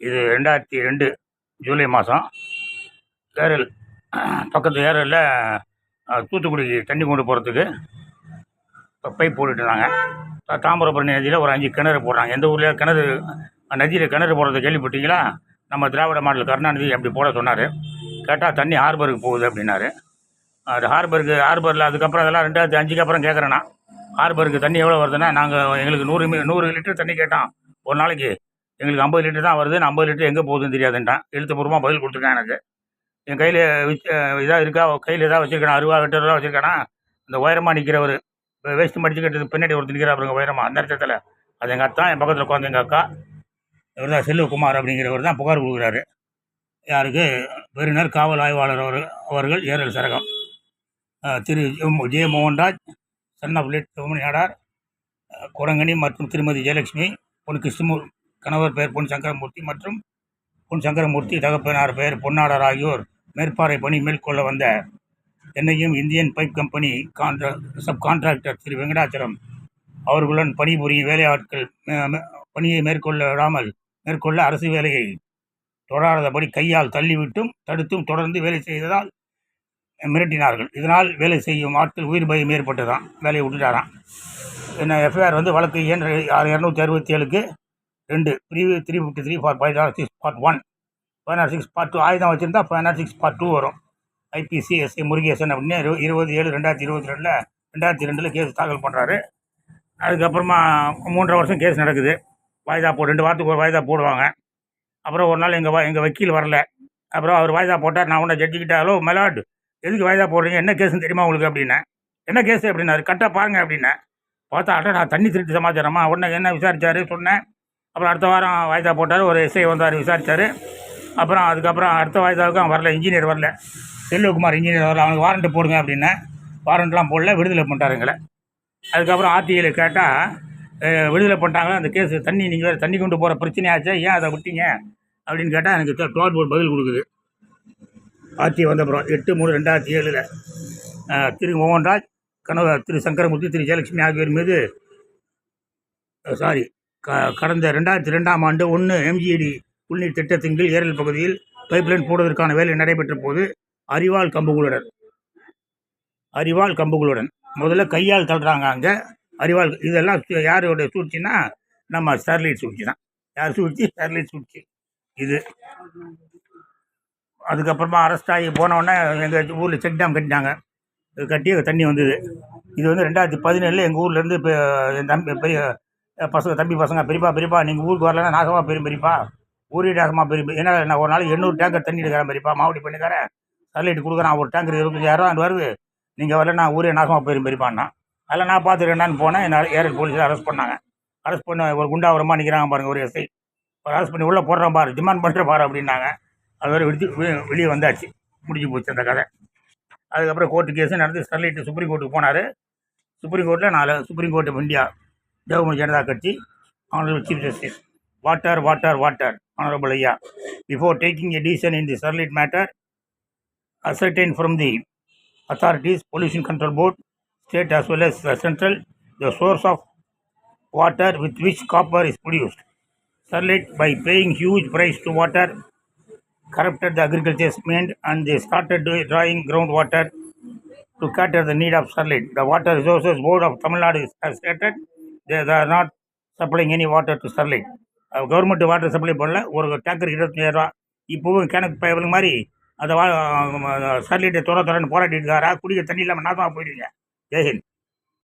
இது ரெண்டாயிரத்தி ரெண்டு ஜூலை மாதம் ஏரல் பக்கத்து ஏரலில் தூத்துக்குடிக்கு தண்ணி கொண்டு போகிறதுக்கு பைப் போட்டுட்டு இருந்தாங்க. தாமிரபரணி நதியில் ஒரு அஞ்சு கிணறு போடுறாங்க. எந்த ஊரில் கிணறு நதியில் கிணறு போடுறது கேள்விப்பட்டீங்களா? நம்ம திராவிட மாடல் கருணாநிதி அப்படி போட சொன்னார். கேட்டால் தண்ணி ஹார்பருக்கு போகுது அப்படின்னாரு. அது ஹார்பருக்கு ஹார்பரில் அதுக்கப்புறம் அதெல்லாம் ரெண்டாயிரத்தி அஞ்சுக்கு அப்புறம் கேட்குறேன்னா ஹார்பருக்கு தண்ணி எவ்வளோ வருதுன்னா நாங்கள் எங்களுக்கு நூறு மீ நூறு லிட்டர் தண்ணி கேட்டோம். ஒரு நாளைக்கு எங்களுக்கு ஐம்பது லிட்டர் தான் வருது நான் ஐம்பது லிட்டர் எங்கே போகுதுன்னு தெரியாதுன்ட்டான். எழுத்துப்பூர்வமாக பதில் கொடுத்துருக்கான் எனக்கு. என் கையில் இதாக இருக்கா கையில் எதாவது வச்சுருக்கானா அருவா வெட்டு ரூபா வச்சுருக்கானா? இந்த உயரமாக நிற்கிறவர் வேஸ்ட் கட்டுறது பின்னாடி ஒருத்தர் நிற்கிறா பாருங்க உயரமாக அந்த இடத்துல. அது எங்கள் அத்தான் என் பக்கத்தில் உட்காந்து எங்கள் அக்கா. இவர் தான் செல்வகுமார் அப்படிங்கிறவர் தான் புகார் கொடுக்குறாரு. யாருக்கு? பெருநர் காவல் ஆய்வாளர் அவர் அவர்கள் Eral சரகம். Thiru Jaya Mohanraj son of late Sivamani ஆடார் Kurangani மற்றும் திருமதி ஜெயலட்சுமி பொன் கிருஷ்ணமூர் கணவர் பெயர் பொன் சங்கரமூர்த்தி மற்றும் பொன் சங்கரமூர்த்தி தகப்பனார் பெயர் பொன்னாடர் ஆகியோர் மேற்பார்வை பணி மேற்கொள்ள வந்த என்னையும் Indian pipe company contra sub contractor Thiru Venkatachalam அவர்களுடன் பணிபுரியும் வேலையாட்கள் பணியை மேற்கொள்ள விடாமல் மேற்கொள்ள அரசு வேலையை தொடராதபடி கையால் தள்ளிவிட்டும் தடுத்தும் தொடர்ந்து வேலை செய்ததால் மிரட்டினார்கள். இதனால் வேலை செய்யும் ஆட்கள் உயிர் பயம் ஏற்பட்டதாம். வேலையை விட்டுட்டாராம் என்ன எஃப்ஐஆர் வந்து வழக்கு ஏன் ஆறு இரநூத்தி அறுபத்தி ஏழுக்கு ரெண்டு. Preview three fifty three four five six part one பதினாறு சிக்ஸ் பார்ட் டூ ஆயுதம் வச்சுருந்தா பதினாறு சிக்ஸ் பார்ட் டூ வரும். ஐபிசி எஸ்ஏ முருகேசன் அப்படின்னு இரு- இருபது ஏழு ரெண்டாயிரத்தி இருபத்தி ரெண்டில் ரெண்டாயிரத்தி ரெண்டில் கேஸ் தாக்கல் பண்ணுறாரு அதுக்கப்புறமா மூன்றரை வருஷம் கேஸ் நடக்குது. வாய்தா போ ரெண்டு வாரத்துக்கு ஒரு வாய்தா போடுவாங்க. அப்புறம் ஒரு நாள் எங்கள் எங்கள் வக்கீல் வரல. அப்புறம் அவர் வாய்தா போட்டார் நான் உன்னை ஜட்ஜிக்கிட்ட ஹலோ மெலாட் எதுக்கு வாய்தா போடுறீங்க? என்ன கேஸ்னு தெரியுமா உங்களுக்கு? அப்படின்னா. என்ன கேஸ் அப்படின்னாரு. கரெக்டாக பாருங்க அப்படின்னா. பார்த்தா அட நான் தண்ணி திருட்டு சமாச்சாரமா? உடனே என்ன விசாரிச்சாரு? சொன்னேன். அப்புறம் அடுத்த வாரம் வாய்தா போட்டார் ஒரு எஸ்ஐ வந்தார் விசாரித்தார் அப்புறம் அதுக்கப்புறம் அடுத்த வாய்தாவுக்கு அவன் வரல இன்ஜினியர் வரல. செல்வகுமார் இன்ஜினியர் வரல அவனுக்கு வாரண்ட் போடுங்க அப்படின்னு வாரண்ட்லாம் போடல விடுதலை பண்ணிட்டார் எங்களை. அதுக்கப்புறம் ஆர்டிஐயில் கேட்டால் விடுதலை பண்ணிட்டாங்க அந்த கேஸ் தண்ணி நீங்கள் வேறு தண்ணி கொண்டு போகிற பிரச்சனையாச்சே ஏன் அதை விட்டீங்க? அப்படின்னு கேட்டால் எனக்கு டோல் போர்டு பதில் கொடுக்குது. ஆர்டிஐ வந்தப்புறம் எட்டு மூணு ரெண்டாயிரத்தி ஏழில் திரு மோகன்ராஜ் கனவு திரு சங்கரமூர்த்தி திரு ஜெயலட்சுமி ஆகியோர் மீது சாரி க கடந்த ரெண்டாயிரத்தி ரெண்டாம் ஆண்டு ஒன்று எம்ஜிடி குடிநீர் திட்டத்தின் கீழ் ஏரல் பகுதியில் பைப்லைன் போடுவதற்கான வேலை நடைபெற்ற போது அரிவாள் கம்புகளுடன் அரிவாள் கம்புகளுடன். முதல்ல கையால் தள்ளுறாங்க அங்கே. அரிவாள் இதெல்லாம் சு- யாருடைய சூழ்ச்சின்னா நம்ம ஸ்டெர்லைட் சூழ்ச்சி தான். யார் சூழ்ச்சி? ஸ்டெர்லைட் சூழ்ச்சி. இது. அதுக்கப்புறமா அரெஸ்ட் ஆகி போனவுடனே எங்கள் ஊரில் செக் டேம் கட்டினாங்க. கட்டி தண்ணி வந்தது. இது வந்து ரெண்டாயிரத்தி பதினேழில் எங்கள் ஊர்லேருந்து இப்போ என் தம்பி பெரிய பசங்க தம்பி பசங்க பெரியப்பா பெரியப்பா நீங்கள் ஊருக்கு வரலன்னா நாசமாக போயிரும் பெரியப்பா. ஊரே நாசமாக பெரிய என்ன நான் ஒரு நாளைக்கு எண்ணூறு டேங்கர் தண்ணி எடுக்கிறேன் பெரியப்பா. மாவட்டி பண்ணிக்கிறேன். சர்லைட் கொடுக்குறான். ஒரு டேங்கர் இருபத்தஞ்சாயிரம் அது வருது. நீங்கள் வரல ஊரே நாசமாக போயிரும் பெரியப்பான்னா. அதில் நான் பார்த்துருக்கேன்னு போனேன். என்ன ஏரல் போலீஸில் அரெஸ்ட் பண்ணாங்க. அரெஸ்ட் பண்ண ஒரு குண்டாவரமாக நிற்கிறாங்க பாருங்கள் ஒரு எஸ்ஐ ஒரு அரெஸ்ட் பண்ணி உள்ளே போடுறேன் பாரு. டிமாண்ட் பண்ணுற பாரு அப்படின்னாங்க. அது வரை விடுத்து வெளியே வந்தாச்சு. முடிஞ்சு போச்சு அந்த கதை. அதுக்கப்புறம் கோர்ட்டு கேஸு நடந்து ஸ்டெர்லைட்டு சுப்ரீம் கோர்ட்டுக்கு போனார். சுப்ரீம் கோர்ட்டில் நாலு supreme court of India Devamani Janata கட்சி honourable chief justice water water water honourable ஐயா before taking a decision in the Sterlite matter ascertain from the authorities, Pollution Control Board, state as well as the central, the source of water with which copper is produced. Sterlite, by paying huge price to water, corrupted the agriculture demand and they started do- drawing groundwater to cater the need of Sterlite. The Water Resources Board of Tamil Nadu is- has stated they are not supplying any water to to government water supply பண்ணல. ஒரு tanker இருபத்தஞ்சாயிரரூவா இப்போவும் கிணக்கு பயவலுங்க மாதிரி அந்த வா ஸ்டெர்லைட்டை துற துறன்னு போராட்டிட்டு இருக்காரா? குடிக்க தண்ணி இல்லாமல் நாசமாக போயிடுங்க. ஜெயஹிந்த்